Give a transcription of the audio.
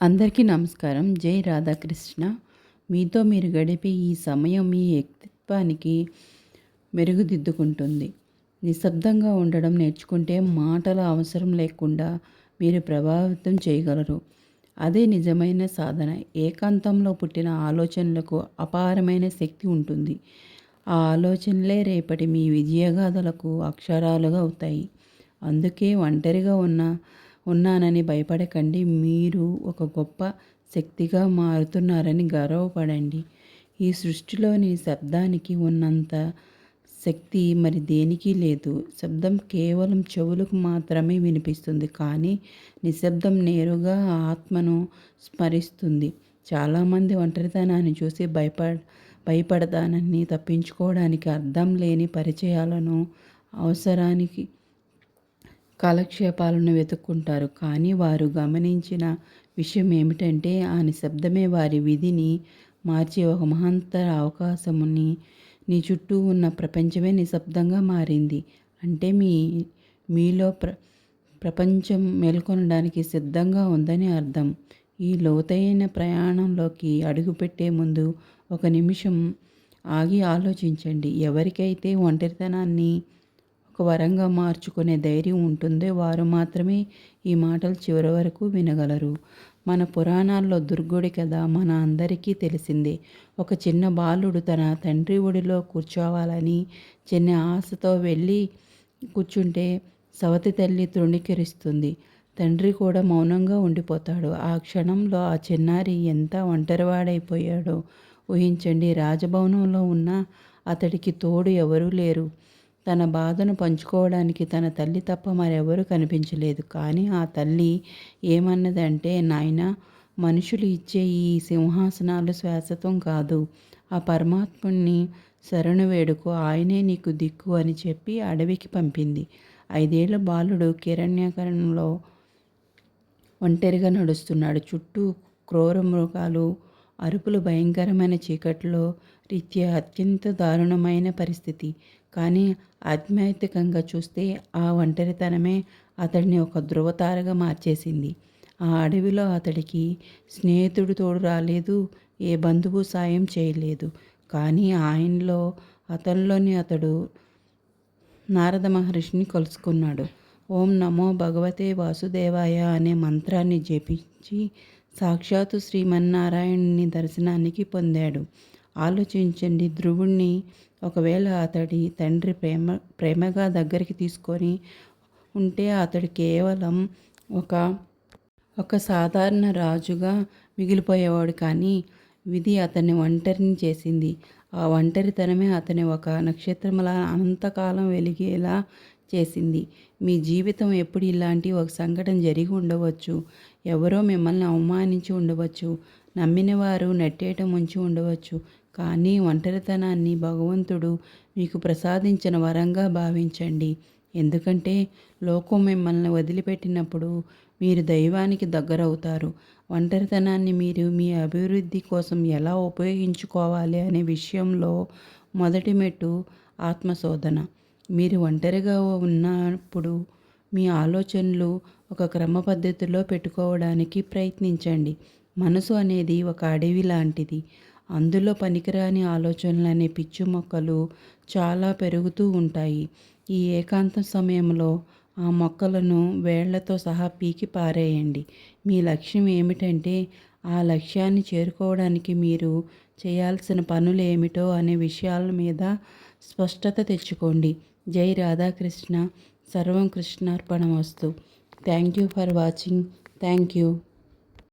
అందరికీ నమస్కారం. జై రాధాకృష్ణ. మీతో మీరు గడిపే ఈ సమయం మీ వ్యక్తిత్వానికి మెరుగుదిద్దుకుంటుంది. నిశ్శబ్దంగా ఉండడం నేర్చుకుంటే మాటల అవసరం లేకుండా మీరు ప్రభావితం చేయగలరు. అదే నిజమైన సాధన. ఏకాంతంలో పుట్టిన ఆలోచనలకు అపారమైన శక్తి ఉంటుంది. ఆ ఆలోచనలే రేపటి మీ విజయగాథలకు అక్షరాలుగా అవుతాయి. అందుకే ఒంటరిగా ఉన్న ఉన్నానని భయపడకండి. మీరు ఒక గొప్ప శక్తిగా మారుతున్నారని గర్వపడండి. ఈ సృష్టిలోని శబ్దానికి ఉన్నంత శక్తి మరి దేనికి లేదు. శబ్దం కేవలం చెవులకు మాత్రమే వినిపిస్తుంది. కానీ నిశ్శబ్దం నేరుగా ఆత్మను స్మరిస్తుంది. చాలామంది ఒంటరితనాన్ని చూసి భయపడ భయపడతానని తప్పించుకోవడానికి అర్థం లేని పరిచయాలను అవసరానికి కాలక్షేపాలను వెతుక్కుంటారు. కానీ వారు గమనించిన విషయం ఏమిటంటే ఆ నిశ్శబ్దమే వారి విధిని మార్చే ఒక మహంతర అవకాశముని నీ చుట్టూ ఉన్న ప్రపంచమే నిశ్శబ్దంగా మారింది. అంటే మీ మీలో ప్ర ప్రపంచం మేల్కొనడానికి సిద్ధంగా ఉందని అర్థం. ఈ లోతైన ప్రయాణంలోకి అడుగుపెట్టే ముందు ఒక నిమిషం ఆగి ఆలోచించండి. ఎవరికైతే ఒంటరితనాన్ని ఒక వరంగా మార్చుకునే ధైర్యం ఉంటుందో వారు మాత్రమే ఈ మాటలు చివరి వరకు వినగలరు. మన పురాణాల్లో దుర్గుడి కథ మన అందరికీ తెలిసిందే. ఒక చిన్న బాలుడు తన తండ్రి ఒడిలో కూర్చోవాలని చిన్న ఆశతో వెళ్ళి కూర్చుంటే సవతి తల్లి తృణీకరిస్తుంది. తండ్రి కూడా మౌనంగా ఉండిపోతాడు. ఆ క్షణంలో ఆ చిన్నారి ఎంత ఒంటరివాడైపోయాడో ఊహించండి. రాజభవనంలో ఉన్న అతడికి తోడు ఎవరూ లేరు. తన బాధను పంచుకోవడానికి తన తల్లి తప్ప మరెవరూ కనిపించలేదు. కానీ ఆ తల్లి ఏమన్నదంటే నాయన మనుషులు ఇచ్చే ఈ సింహాసనాలు శాశ్వతం కాదు. ఆ పరమాత్ముని శరణు వేడుకో ఆయనే నీకు దిక్కు అని చెప్పి అడవికి పంపింది. ఐదేళ్ళ బాలుడు కిరణ్యకరణంలో ఒంటరిగా నడుస్తున్నాడు. చుట్టూ క్రూర మృగాలు అరుపులు భయంకరమైన చీకట్లో రీత్యా అత్యంత దారుణమైన పరిస్థితి. కానీ ఆధ్యాత్మికంగా చూస్తే ఆ ఒంటరితనమే అతడిని ఒక ధృవతారగా మార్చేసింది. ఆ అడవిలో అతడికి స్నేహితుడు తోడు రాలేదు ఏ బంధువు సాయం చేయలేదు. కానీ ఆయనలో అతనిలోని అతడు నారద మహర్షిని కలుసుకున్నాడు. ఓం నమో భగవతే వాసుదేవాయ అనే మంత్రాన్ని జపించి సాక్షాత్తు శ్రీమన్నారాయణుని దర్శనానికి పొందాడు. ఆలోచించండి. ధ్రువుణ్ణి ఒకవేళ అతడి తండ్రి ప్రేమ ప్రేమగా దగ్గరికి తీసుకొని ఉంటే అతడు కేవలం ఒక ఒక సాధారణ రాజుగా మిగిలిపోయేవాడు కానీ విధి అతన్ని ఒంటరిని చేసింది. ఆ ఒంటరితనమే అతని ఒక నక్షత్రములా అనంతకాలం వెలిగేలా చేసింది. మీ జీవితం ఎప్పుడు ఇలాంటి ఒక సంఘటన జరిగి ఉండవచ్చు. ఎవరో మిమ్మల్ని అవమానించి ఉండవచ్చు. నమ్మిన వారు నెట్టేయటం ఉంచి ఉండవచ్చు. కానీ ఒంటరితనాన్ని భగవంతుడు మీకు ప్రసాదించిన వరంగా భావించండి. ఎందుకంటే లోకం మిమ్మల్ని వదిలిపెట్టినప్పుడు మీరు దైవానికి దగ్గరవుతారు. ఒంటరితనాన్ని మీరు మీ అభివృద్ధి కోసం ఎలా ఉపయోగించుకోవాలి అనే విషయంలో మొదటి మెట్టు ఆత్మశోధన. మీరు ఒంటరిగా ఉన్నప్పుడు మీ ఆలోచనలు ఒక క్రమ పద్ధతిలో పెట్టుకోవడానికి ప్రయత్నించండి. మనసు అనేది ఒక అడవి లాంటిది. అందులో పనికిరాని ఆలోచనలు అనే పిచ్చి మొక్కలు చాలా పెరుగుతూ ఉంటాయి. ఈ ఏకాంత సమయంలో ఆ మొక్కలను వేళ్ళతో సహా పీకి పారేయండి. మీ లక్ష్యం ఏమిటంటే ఆ లక్ష్యాన్ని చేరుకోవడానికి మీరు చేయాల్సిన పనులు ఏమిటో అనే విషయాల మీద స్పష్టత తెచ్చుకోండి. జై రాధాకృష్ణ. సర్వం కృష్ణార్పణ వస్తు thank you for watching. Thank you.